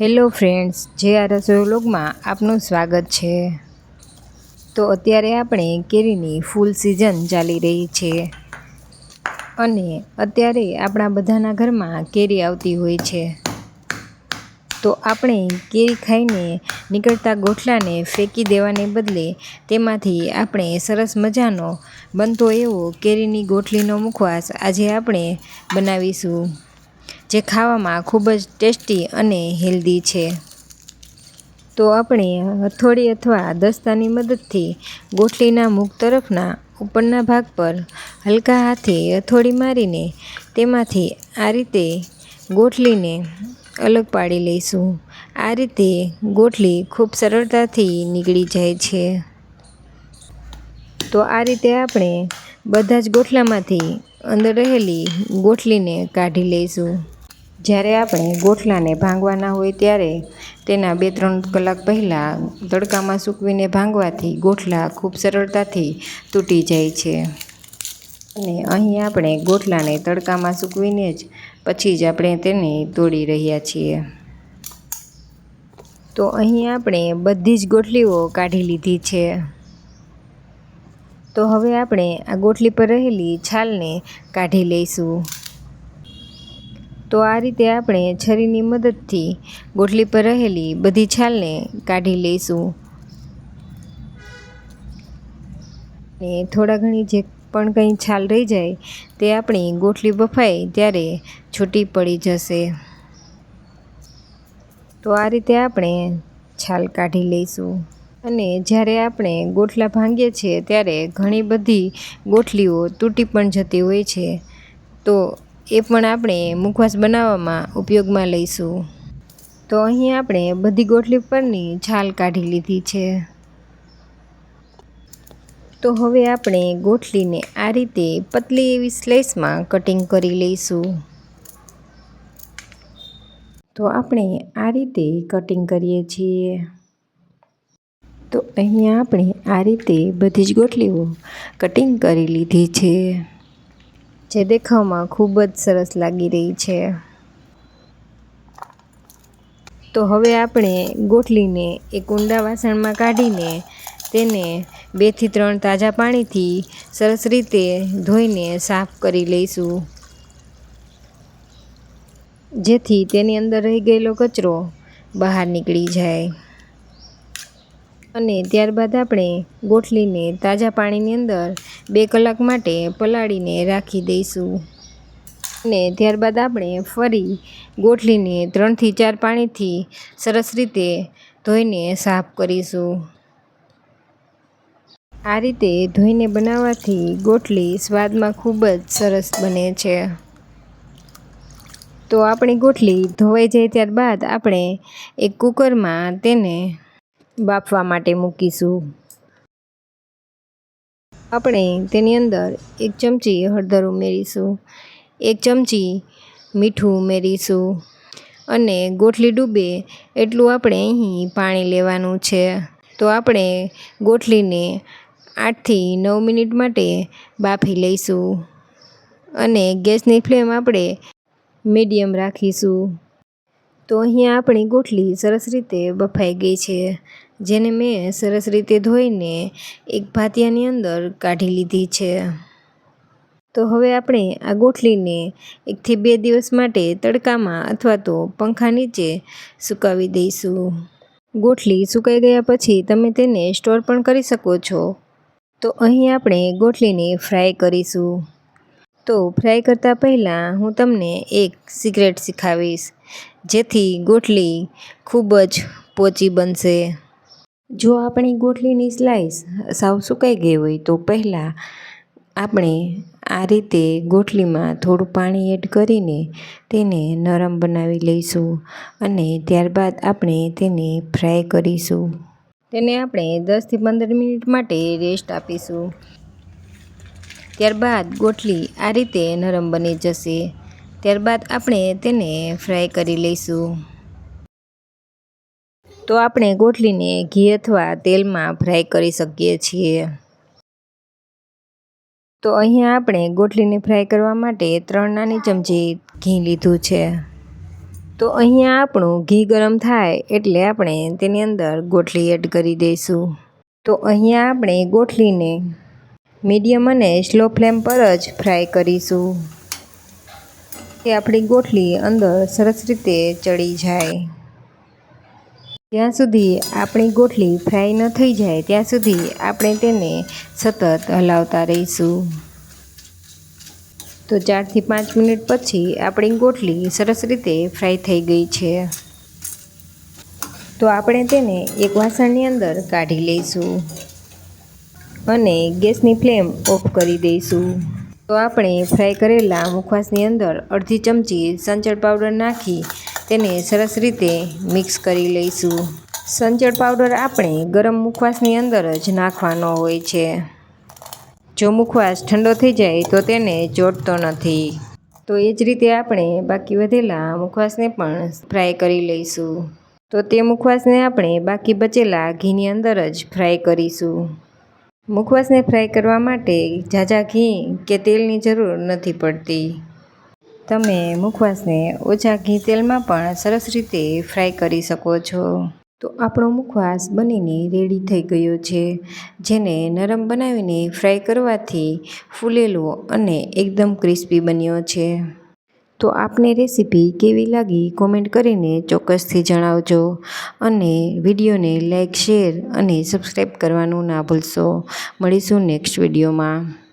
Hello friends, જે આ રસોઈ વ્લોગમાં આપનું સ્વાગત છે. તો અત્યારે આપણે કેરીની ફૂલ સિઝન ચાલી રહી છે અને અત્યારે આપણા બધાના ઘરમાં કેરી આવતી હોય છે. તો આપણે કેરી ખાઈને નીકળતા ગોઠલાને ફેંકી દેવાને બદલે તેમાંથી આપણે સરસ મજાનો બનતો એવો કેરીની ગોઠલીનો મુખવાસ આજે આપણે બનાવીશું. જે ખાવામાં ખૂબ જ ટેસ્ટી અને હેલ્ધી છે. તો આપણે હથોડી અથવા દસ્તાની મદદથી ગોઠલીના મુખ તરફના ઉપરના ભાગ પર હલકા હાથે હથોડી મારીને તેમાંથી આ રીતે ગોઠલીને અલગ પાડી લઈશું. આ રીતે ગોઠલી ખૂબ સરળતાથી નીકળી જાય છે. તો આ રીતે આપણે બધા જ ગોઠલામાંથી અંદર રહેલી ગોઠલીને કાઢી લઈશું. જ્યારે આપણે ગોઠલાને ભાંગવાના હોય ત્યારે તેના બે ત્રણ કલાક પહેલાં તડકામાં સૂકવીને ભાંગવાથી ગોઠલા ખૂબ સરળતાથી તૂટી જાય છે. અને અહીં આપણે ગોઠલાને તડકામાં સૂકવીને જ પછી જ આપણે તેને તોડી રહ્યા છીએ. તો અહીં આપણે બધી જ ગોઠલીઓ કાઢી લીધી છે. તો હવે આપણે આ ગોઠલી પર રહેલી છાલને કાઢી લઈશું. તો આ રીતે આપણે છરીની મદદથી ગોઠલી પર રહેલી બધી છાલને કાઢી લઈશું. ને થોડા ઘણી જે પણ કંઈ છાલ રહી જાય તે આપણી ગોઠલી બફાય ત્યારે છૂટી પડી જશે. તો આ રીતે આપણે છાલ કાઢી લઈશું. અને જ્યારે આપણે ગોઠલા ભાંગીએ છીએ ત્યારે ઘણી બધી ગોઠલીઓ તૂટી પણ જતી હોય છે. તો એ પણ આપણે મુખવાસ બનાવવામાં ઉપયોગમાં લઈશું. તો અહીં આપણે બધી ગોઠલી પરની છાલ કાઢી લીધી છે. તો હવે આપણે ગોઠલીને આ રીતે પતલી એવી સ્લેસમાં કટિંગ કરી લઈશું. તો આપણે આ રીતે કટિંગ કરીએ છીએ. તો અહીંયા આપણે આ રીતે બધી જ ગોઠલીઓ કટિંગ કરી લીધી છે. જે દેખાવમાં ખૂબ જ સરસ લાગી રહી છે. તો હવે આપણે ગોઠલીને એક ઊંડા વાસણમાં કાઢીને તેને બેથી ત્રણ તાજા પાણીથી સરસ રીતે ધોઈને સાફ કરી લઈશું. જેથી તેની અંદર રહી ગયેલો કચરો બહાર નીકળી જાય. અને ત્યારબાદ આપણે ગોઠલીને તાજા પાણીની અંદર બે કલાક માટે પલાળીને રાખી દઈશું. અને ત્યારબાદ આપણે ફરી ગોઠલીને ત્રણથી ચાર પાણીથી સરસ રીતે ધોઈને સાફ કરીશું. આ રીતે ધોઈને બનાવવાથી ગોઠલી સ્વાદમાં ખૂબ જ સરસ બને છે. તો આપણી ગોઠલી ધોવાઈ જાય ત્યારબાદ આપણે એક કુકરમાં તેને બાફવા માટે મૂકીશું. આપણે તેની અંદર એક ચમચી હળદર ઉમેરીશું, એક ચમચી મીઠું ઉમેરીશું અને ગોઠલી ડૂબે એટલું આપણે અહીં પાણી લેવાનું છે. તો આપણે ગોઠલીને આઠથી નવ મિનિટ માટે બાફી લઈશું અને ગેસની ફ્લેમ આપણે મીડિયમ રાખીશું. તો અહીંયા આપણી ગોઠલી સરસ રીતે બફાઈ ગઈ છે. જેને મેં સરસ રીતે ધોઈને એક ભાતિયાની અંદર કાઢી લીધી છે. તો હવે આપણે આ ગોઠલીને એકથી બે દિવસ માટે તડકામાં અથવા તો પંખા નીચે સુકાવી દઈશું. ગોઠલી સુકાઈ ગયા પછી તમે તેને સ્ટોર પણ કરી શકો છો. તો અહીં આપણે ગોઠલીને ફ્રાય કરીશું. તો ફ્રાય કરતાં પહેલાં હું તમને એક સિક્રેટ શીખાવીશ. જેથી ગોઠલી ખૂબ જ પોચી બનશે. જો આપણી ગોઠલીની સ્લાઈસ સાવ સુકાઈ ગઈ હોય તો પહેલાં આપણે આ રીતે ગોઠલીમાં થોડું પાણી એડ કરીને તેને નરમ બનાવી લઈશું અને ત્યારબાદ આપણે તેને ફ્રાય કરીશું. તેને આપણે દસથી પંદર મિનિટ માટે રેસ્ટ આપીશું. ત્યારબાદ ગોઠલી આ રીતે નરમ બની જશે. ત્યારબાદ આપણે તેને ફ્રાય કરી લઈશું. તો આપણે ગોઠલીને ઘી અથવા તેલમાં ફ્રાય કરી શકીએ છીએ. તો અહીંયા આપણે ગોઠલીને ફ્રાય કરવા માટે ત્રણ નાની ચમચી ઘી લીધું છે. તો અહીંયા આપણું ઘી ગરમ થાય એટલે આપણે તેની અંદર ગોઠલી એડ કરી દઈશું. તો અહીંયા આપણે ગોઠલીને મીડિયમ અને સ્લો ફ્લેમ પર જ ફ્રાય કરીશું. કે આપણી ગોઠલી અંદર સરસ રીતે ચડી જાય. જ્યાં સુધી આપણી ગોઠલી ફ્રાય ન થઈ જાય, ત્યાં સુધી આપણે તેને સતત હલાવતા રહીશું. તો ચારથી પાંચ મિનિટ પછી આપણી ગોઠલી સરસ રીતે ફ્રાય થઈ ગઈ છે. તો આપણે તેને એક વાસણની અંદર કાઢી લઈશું અને ગેસની ફ્લેમ ઓફ કરી દઈશું. તો આપણે ફ્રાય કરેલા મુખવાસની અંદર અડધી ચમચી સંચળ પાવડર નાખી તેને સરસ રીતે મિક્સ કરી લઈશું. સંચળ પાવડર આપણે ગરમ મુખવાસની અંદર જ નાખવાનો હોય છે. જો મુખવાસ ઠંડો થઈ જાય તો તેને ચોટતો નથી. તો એ જ રીતે આપણે બાકી વધેલા મુખવાસને પણ ફ્રાય કરી લઈશું. તો તે મુખવાસને આપણે બાકી બચેલા ઘીની અંદર જ ફ્રાય કરીશું. મુખવાસને ફ્રાય કરવા માટે ઝાઝા ઘી કે તેલની જરૂર નથી પડતી. તમે મુખવાસને ઓછા ઘી તેલમાં પણ સરસ રીતે ફ્રાય કરી શકો છો. તો આપણો મુખવાસ બનીને રેડી થઈ ગયો છે. જેને નરમ બનાવીને ફ્રાય કરવાથી ફૂલેલો અને એકદમ ક્રિસ્પી બન્યો છે. તો આપને રેસીપી કેવી લાગી કોમેન્ટ કરીને ચોક્કસથી જણાવજો અને વિડીયોને લાઇક શેર અને સબસ્ક્રાઈબ કરવાનું ના ભૂલશો. મળીશું નેક્સ્ટ વિડીયોમાં.